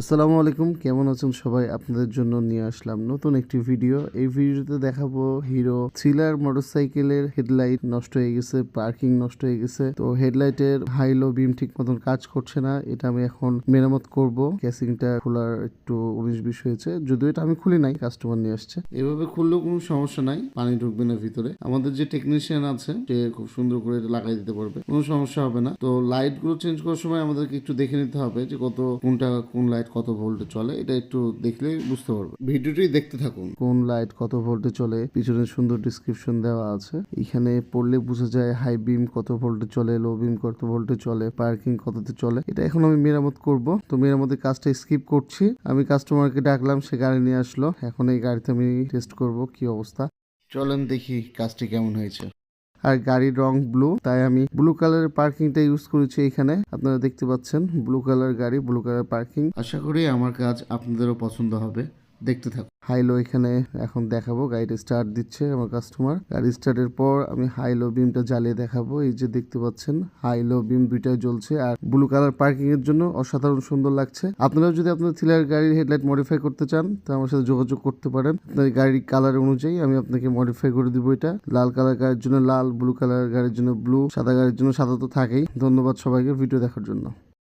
আসসালামু আলাইকুম, কেমন আছেন সবাই? আপনাদের জন্য নিয়ে আসলাম নতুন একটি ভিডিও। এই ভিডিওতে দেখাবো হিরো থ্রিলার মোটরসাইকেলের হেডলাইট নষ্ট হয়ে গেছে, পার্কিং নষ্ট হয়ে গেছে। তো হেডলাইটের হাই লো বিম ঠিক মতন কাজ করছে না, এটা আমি এখন মেরামত করব। ক্যাসিংটা খোলার একটু উনিশ বিশ হয়েছে, যদিও এটা আমি খুলি নাই, কাস্টমার নিয়ে আসছে। এভাবে খুললেও কোনো সমস্যা নাই, পানি ঢুকবে না ভিতরে। আমাদের যে টেকনিশিয়ান আছে, সে খুব সুন্দর করে এটা লাগাই দিতে পারবে, কোনো সমস্যা হবে না। তো লাইটগুলো চেঞ্জ করার সময় আমাদেরকে একটু দেখে নিতে হবে যে কত কোনটা কোন লাইট কত ভোল্টে চলে, এটা একটু দেখলে বুঝতে পারবে ভিডিওটি দেখতে থাকুন। কোন লাইট কত ভোল্টে চলে, পিছনে সুন্দর ডিসক্রিপশন দেওয়া আছে। এখানে পড়লে বোঝা যায় হাই বিম কত ভোল্টে চলে লো বিম কত ভোল্টে চলে পার্কিং কততে চলে। এটা এখন আমি মেরামত করব। তো মেরামতের কাজটা স্কিপ করছি। আমি কাস্টমারকে ডাকলাম, সে গাড়ি নিয়ে আসলো। এখন এই গাড়িতে আমি টেস্ট করব কি অবস্থা। চলেন দেখি কাজটি কেমন হয়েছে। আর গাড়ির রং ব্লু। তাই আমি ব্লু কালারের পার্কিংটা ইউজ করেছি এখানে। আপনারা দেখতে পাচ্ছেন ব্লু কালার গাড়ি, ব্লু কালার পার্কিং। আশা করি আমার কাজ আপনাদেরও পছন্দ হবে। দেখতে থাকুন হাইলো এখানে এখন দেখাবো, গাড়িটা স্টার্ট দিচ্ছে আমার কাস্টমার গাড়ি স্টার্টের পর আমি হাইলো বিমটা জ্বালিয়ে দেখাবো, এই যে দেখতে পাচ্ছেন হাইলো বিম দুইটাই জ্বলছে আর ব্লু কালার পার্কিং এর জন্য অসাধারণ সুন্দর লাগছে। আপনারাও যদি আপনার থ্রিলার গাড়ির হেডলাইট মডিফাই করতে চান, তো আমার সাথে যোগাযোগ করতে পারেন। আপনার গাড়ির কালার অনুযায়ী আমি আপনাকে মডিফাই করে দিব এটা। লাল কালার গাড়ির জন্য লাল ব্লু কালার গাড়ির জন্য ব্লু সাদা গাড়ির জন্য সাদা তো থাকেই। ধন্যবাদ সবাইকে ভিডিও দেখার জন্য।